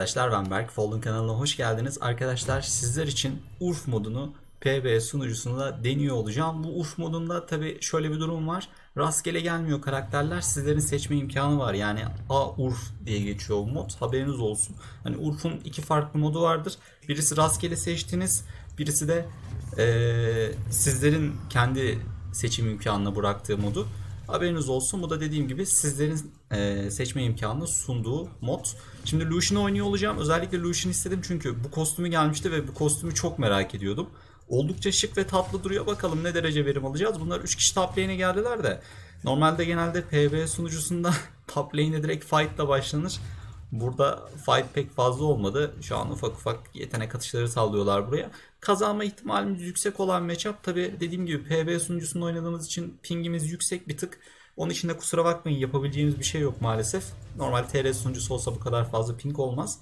Arkadaşlar ben Berk, Folding kanalına hoş geldiniz. Arkadaşlar sizler için URF modunu PB sunucusunda deniyor olacağım. Bu URF modunda tabi şöyle bir durum var. Rastgele gelmiyor karakterler. Sizlerin seçme imkanı var. Yani A URF diye geçiyor bu mod. Haberiniz olsun. Hani URF'un iki farklı modu vardır. Birisi rastgele seçtiğiniz, birisi de eee, sizlerin kendi seçim imkanına bıraktığı modu. Haberiniz olsun. Bu da dediğim gibi sizlerin e, seçme imkanını sunduğu mod. Şimdi Lucian'ı oynuyor olacağım. Özellikle Lucian istedim çünkü bu kostümü gelmişti ve bu kostümü çok merak ediyordum. Oldukça şık ve tatlı duruyor. Bakalım ne derece verim alacağız. Bunlar 3 kişi top lane'e geldiler de. Normalde genelde PB sunucusunda top lane'e direkt fight'la başlanır. Burada fight pek fazla olmadı. Şu an ufak ufak yetenek atışları sallıyorlar buraya. Kazanma ihtimalimiz yüksek olan matchup tabi dediğim gibi PB sunucusunda oynadığımız için pingimiz yüksek bir tık. Onun için de kusura bakmayın yapabileceğimiz bir şey yok maalesef. Normal TR sunucusu olsa bu kadar fazla ping olmaz.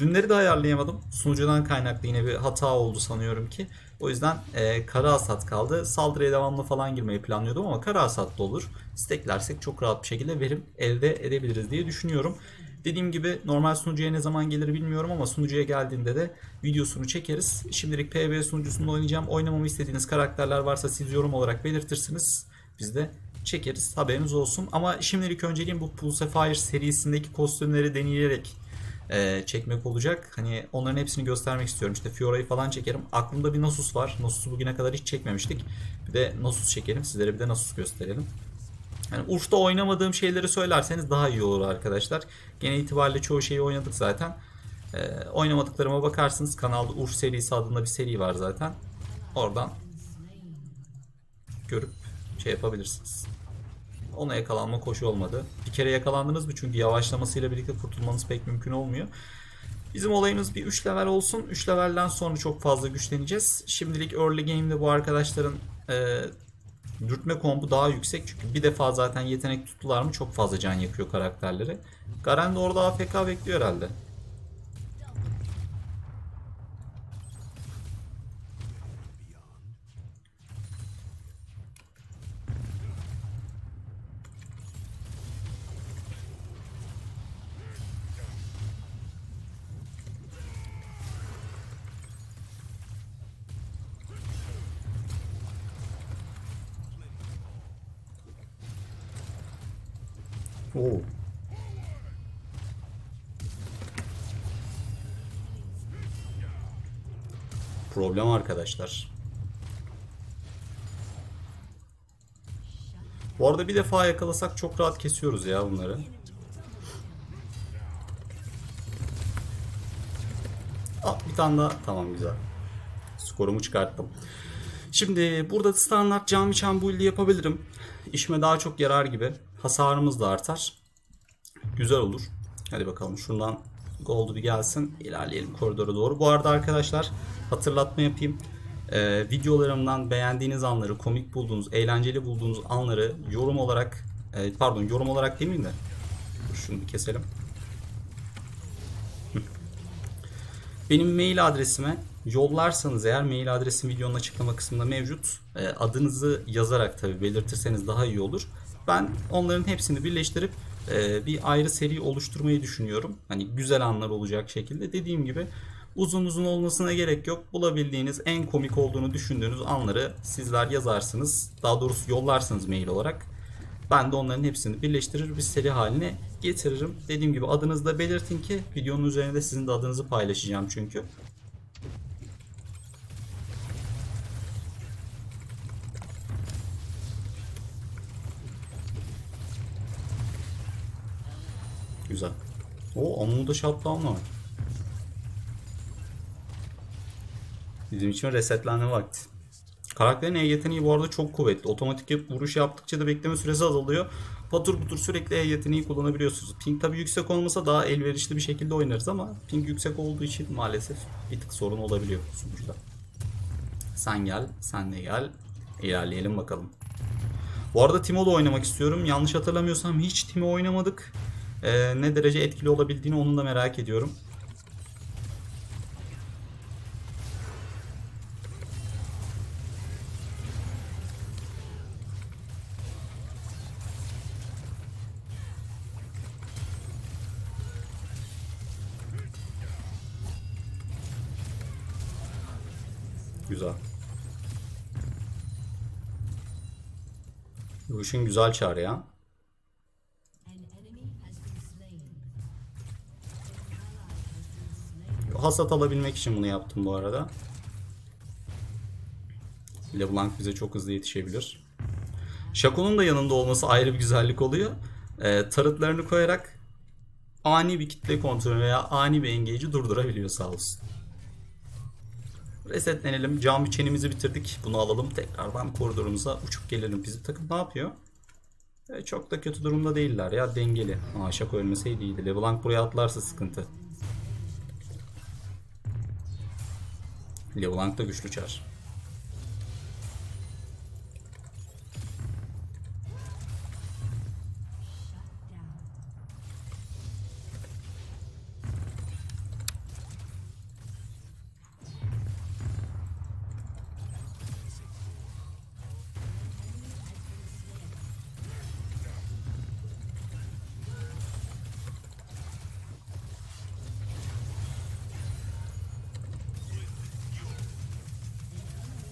Rünleri de ayarlayamadım. Sunucudan kaynaklı yine bir hata oldu sanıyorum ki. O yüzden e, kara hasat kaldı. Saldırıya devamlı falan girmeyi planlıyordum ama kara hasat da olur. Steklersek çok rahat bir şekilde verim elde edebiliriz diye düşünüyorum. Dediğim gibi normal sunucuya ne zaman gelir bilmiyorum ama sunucuya geldiğinde de videosunu çekeriz. Şimdilik PB sunucusunda oynayacağım. Oynamamı istediğiniz karakterler varsa siz yorum olarak belirtirsiniz. Biz de çekeriz. Haberiniz olsun. Ama şimdilik önceliğim bu Pulse Fire serisindeki kostümleri deneyerek e, çekmek olacak. Hani onların hepsini göstermek istiyorum. İşte Fiora'yı falan çekerim. Aklımda bir Nasus var. Nasus'u bugüne kadar hiç çekmemiştik. Bir de Nasus çekelim. Sizlere bir de Nasus gösterelim. Yani Urf'ta oynamadığım şeyleri söylerseniz daha iyi olur arkadaşlar. Genel itibariyle çoğu şeyi oynadık zaten. Ee, oynamadıklarıma bakarsınız. Kanalda Urf serisi adında bir seri var zaten. Oradan görüp şey yapabilirsiniz. Ona yakalanma koşu olmadı. Bir kere yakalandınız mı? Çünkü yavaşlamasıyla birlikte kurtulmanız pek mümkün olmuyor. Bizim olayımız bir 3 level olsun. 3 levelden sonra çok fazla güçleneceğiz. Şimdilik early game'de bu arkadaşların e, dürtme kombu daha yüksek. Çünkü bir defa zaten yetenek tuttular mı çok fazla can yakıyor karakterleri. Garen de orada AFK bekliyor herhalde. Oo. Problem arkadaşlar. Bu arada bir defa yakalasak çok rahat kesiyoruz ya bunları. Aa, bir tane daha. Tamam güzel. Skorumu çıkarttım. Şimdi burada standart cam biçen build'i yapabilirim. İşime daha çok yarar gibi. Hasarımız da artar. Güzel olur. Hadi bakalım şuradan gold bir gelsin. İlerleyelim koridora doğru. Bu arada arkadaşlar hatırlatma yapayım. Ee, videolarımdan beğendiğiniz anları, komik bulduğunuz, eğlenceli bulduğunuz anları yorum olarak e, pardon yorum olarak demeyeyim de şunu bir keselim. Benim mail adresime yollarsanız eğer mail adresim videonun açıklama kısmında mevcut. E, adınızı yazarak tabi belirtirseniz daha iyi olur. Ben onların hepsini birleştirip e, bir ayrı seri oluşturmayı düşünüyorum. Hani güzel anlar olacak şekilde. Dediğim gibi uzun uzun olmasına gerek yok. Bulabildiğiniz en komik olduğunu düşündüğünüz anları sizler yazarsınız. Daha doğrusu yollarsınız mail olarak. Ben de onların hepsini birleştirir bir seri haline getiririm. Dediğim gibi adınızı da belirtin ki videonun üzerinde sizin de adınızı paylaşacağım çünkü. Güzel. O Amuda shutdown var. Bizim için resetlenme vakti. Karakterin E yeteneği bu arada çok kuvvetli. Otomatik vuruş yaptıkça da bekleme süresi azalıyor. Patır butur sürekli E yeteneği kullanabiliyorsunuz. Ping tabi yüksek olmasa daha elverişli bir şekilde oynarız ama ping yüksek olduğu için maalesef bir tık sorun olabiliyor sonuçta. Sen gel, sen de gel. İlerleyelim bakalım. Bu arada Timo oynamak istiyorum. Yanlış hatırlamıyorsam hiç Timo oynamadık e, ne derece etkili olabildiğini onun da merak ediyorum. Güzel. Bu işin güzel çağrı ya. Hasat alabilmek için bunu yaptım bu arada. LeBlanc bize çok hızlı yetişebilir. Shaco'nun da yanında olması ayrı bir güzellik oluyor. Ee, tarıtlarını koyarak ani bir kitle kontrolü veya ani bir engage'i durdurabiliyor sağ olsun. Resetlenelim. Cam biçenimizi bitirdik. Bunu alalım. Tekrardan koridorumuza uçup gelelim. Bizim takım ne yapıyor? Ee, çok da kötü durumda değiller ya. Dengeli. Aa Shaco ölmeseydi iyiydi. LeBlanc buraya atlarsa sıkıntı. LeBlanc da güçlü çar.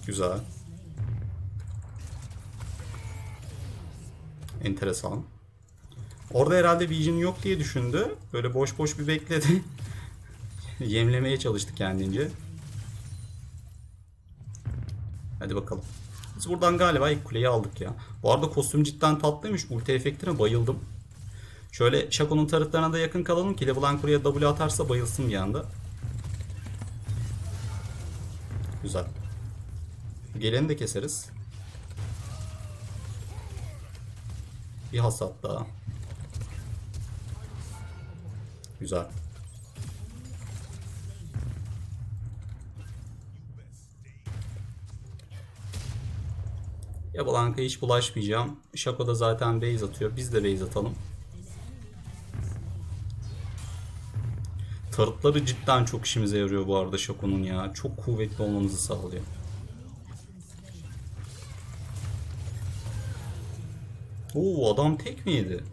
Güzel. Enteresan. Orada herhalde Vision yok diye düşündü. Böyle boş boş bir bekledi. Yemlemeye çalıştı kendince. Hadi bakalım. Biz buradan galiba ilk kuleyi aldık ya. Bu arada kostüm cidden tatlıymış. Ulti efektine bayıldım. Şöyle Shaco'nun tarıtlarına da yakın kalalım ki LeBlanc buraya W atarsa bayılsın bir anda. Güzel. Geleni de keseriz. Bir hasat daha. Güzel. Ya Blanca'ya hiç bulaşmayacağım. Shaco da zaten base atıyor. Biz de base atalım. Tarıtları cidden çok işimize yarıyor bu arada Shaco'nun ya. Çok kuvvetli olmamızı sağlıyor. Oo adam tek miydi?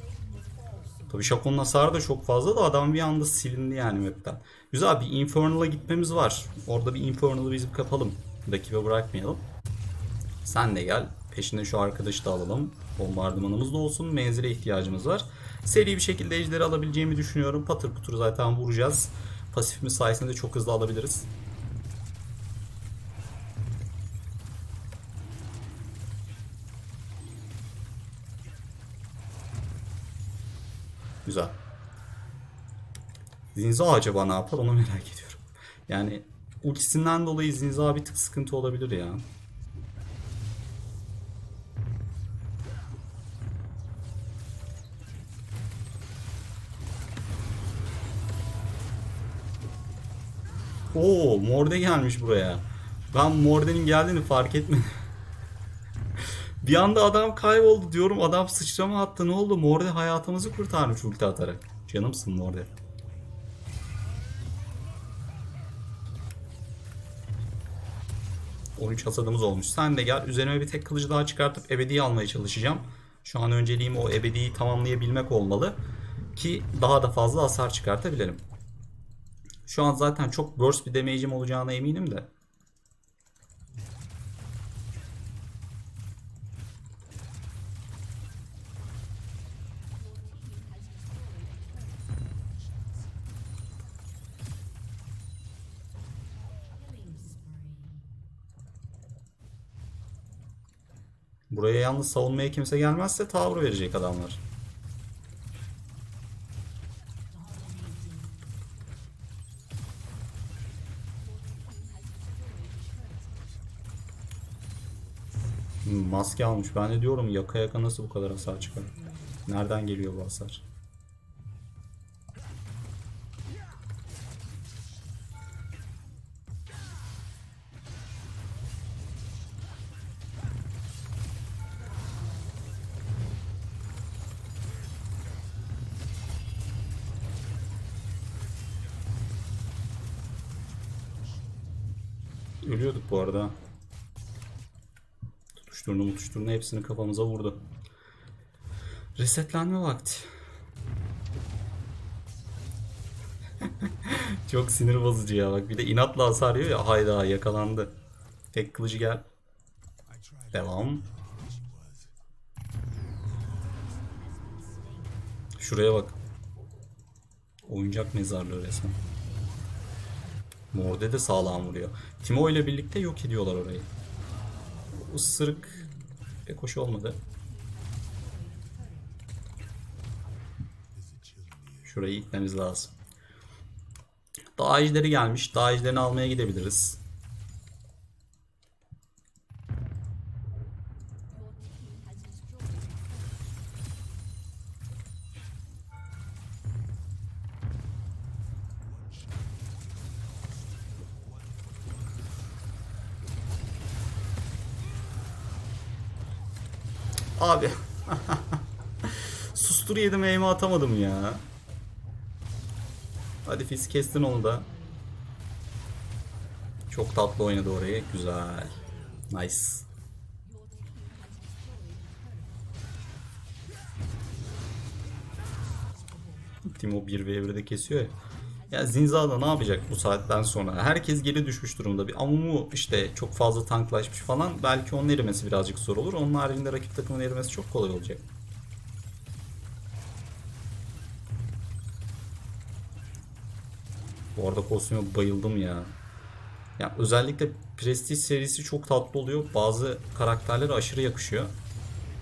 Tabii Shaco'nun hasarı da çok fazla da adam bir anda silindi yani map'ten. Güzel bir Infernal'a gitmemiz var. Orada bir Infernal'ı bizim kapalım. Rakibe bırakmayalım. Sen de gel. Peşinde şu arkadaşı da alalım. Bombardımanımız da olsun. Menzile ihtiyacımız var. Seri bir şekilde ejderi alabileceğimi düşünüyorum. Patır putur zaten vuracağız. Pasifimiz sayesinde çok hızlı alabiliriz. Güzel. Zinza acaba ne yapar onu merak ediyorum. Yani ultisinden dolayı Zinza bir tık sıkıntı olabilir ya. Oo, Morde gelmiş buraya. Ben Morde'nin geldiğini fark etmedim. Bir anda adam kayboldu diyorum. Adam sıçrama attı. Ne oldu? Morde hayatımızı kurtarmış ulti atarak. Canımsın Morde. ...13 hasadımız olmuş. Sen de gel. Üzerime bir tek kılıcı daha çıkartıp ebedi almaya çalışacağım. Şu an önceliğim o ebediyi tamamlayabilmek olmalı. Ki daha da fazla hasar çıkartabilelim. Şu an zaten çok burst bir damage'im olacağına eminim de. Buraya yalnız savunmaya kimse gelmezse tower verecek adamlar. Maske almış. Ben de diyorum yaka yaka nasıl bu kadar hasar çıkar? Nereden geliyor bu hasar? Bu arada. Tutuşturunu mutuşturunu hepsini kafamıza vurdu. Resetlenme vakti. Çok sinir bozucu ya bak bir de inatla hasar yiyor ya hayda yakalandı. Tek kılıcı gel. Devam. Şuraya bak. Oyuncak mezarlığı resmen. Morde de sağlam vuruyor. Timo ile birlikte yok ediyorlar orayı. Isırık pek hoş olmadı. Şurayı itmemiz lazım. Dağ ejderi gelmiş. Dağ ejderini almaya gidebiliriz. Sustur yedim eğimi atamadım ya. Hadi Fizz kestin onu da. Çok tatlı oynadı orayı. Güzel. Nice. Timo 1v1'de kesiyor ya. Ya Zinza'da ne yapacak bu saatten sonra? Herkes geri düşmüş durumda. Bir Amumu işte çok fazla tanklaşmış falan. Belki onun erimesi birazcık zor olur. Onun haricinde rakip takımın erimesi çok kolay olacak. Bu arada kostüme bayıldım ya. Ya özellikle Prestige serisi çok tatlı oluyor. Bazı karakterlere aşırı yakışıyor.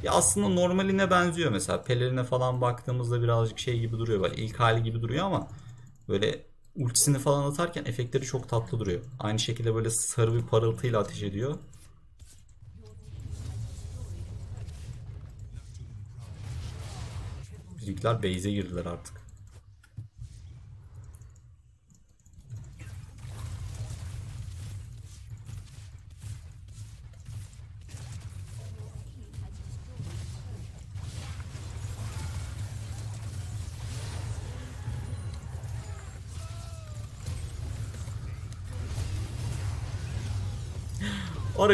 Ya aslında normaline benziyor mesela. Pelerine falan baktığımızda birazcık şey gibi duruyor. Böyle ilk hali gibi duruyor ama böyle ultisini falan atarken efektleri çok tatlı duruyor. Aynı şekilde böyle sarı bir parıltıyla ateş ediyor. Bizimkiler base'e girdiler artık.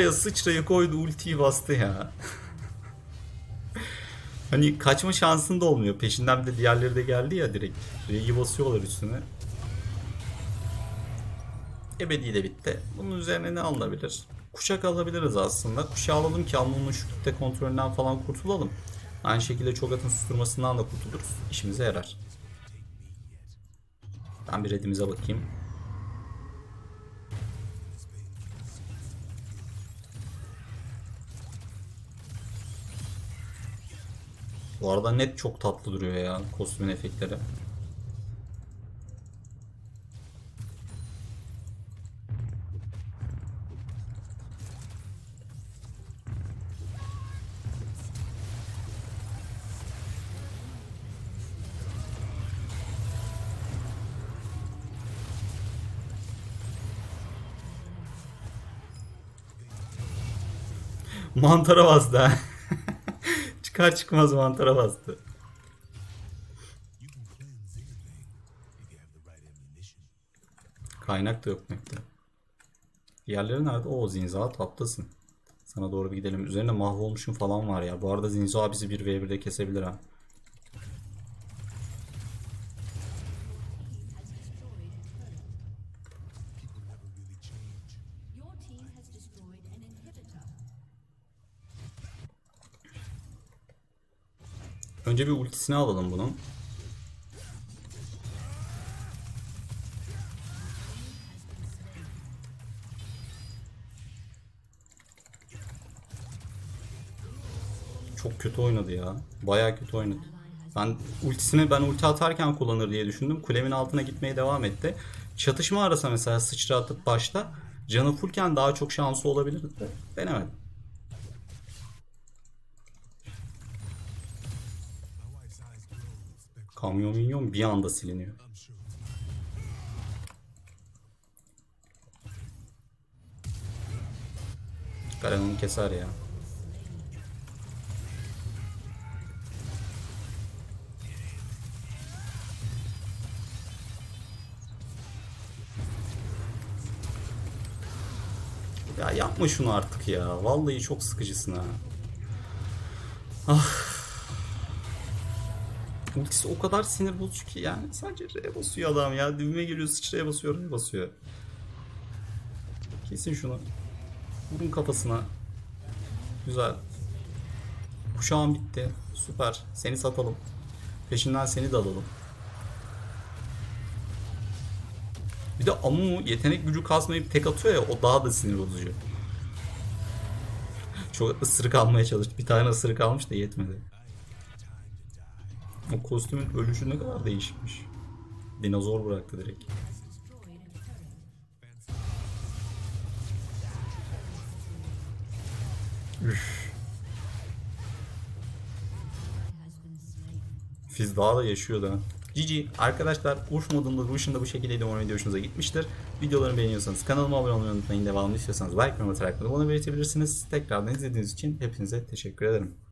Oraya sıçrayı koydu ultiyi bastı ya. hani kaçma şansın da olmuyor. Peşinden bir de diğerleri de geldi ya direkt. Regi basıyorlar üstüne. Ebedi de bitti. Bunun üzerine ne alınabilir? Kuşak alabiliriz aslında. Kuşağı alalım ki Alman'ın şu kitle kontrolünden falan kurtulalım. Aynı şekilde çok atın susturmasından da kurtuluruz. İşimize yarar. Ben bir redimize bakayım. Bu arada net çok tatlı duruyor ya kostümün efektleri. Mantara bastı ha. Çıkar çıkmaz mantara bastı. Kaynak da yok map'te. Diğerleri nerede? O Zinza tatlısın. Sana doğru bir gidelim. Üzerine mahvolmuşum falan var ya. Bu arada Zinza bizi 1v1'de kesebilir ha. Önce bir ultisini alalım bunun. Çok kötü oynadı ya. Bayağı kötü oynadı. Ben ultisini ben ulti atarken kullanır diye düşündüm. Kulemin altına gitmeye devam etti. Çatışma arasa mesela sıçra atıp başta canı fullken daha çok şansı olabilirdi. Denemedim. Kamyon minyon bir anda siliniyor. Garen onu keser ya. Ya yapma şunu artık ya. Vallahi çok sıkıcısın ha. Ultisi o kadar sinir bozucu ki yani sadece R basıyor adam ya. Dibime geliyor sıçraya basıyor R basıyor. Kesin şunu. Vurun kafasına. Güzel. Kuşağın bitti. Süper. Seni satalım. Peşinden seni de alalım. Bir de Amumu yetenek gücü kasmayıp tek atıyor ya o daha da sinir bozucu. Çok ısırık almaya çalıştı. Bir tane ısırık almış da yetmedi. O kostümün ölüşü ne kadar değişikmiş. Dinozor bıraktı direkt. Üf. Fiz daha da yaşıyor da. Arkadaşlar Urf modunda bu ışında bu şekildeydi. Umarım video hoşunuza gitmiştir. Videolarımı beğeniyorsanız kanalıma abone olmayı unutmayın. Devamlı istiyorsanız like ve bana belirtebilirsiniz. Tekrardan izlediğiniz için hepinize teşekkür ederim.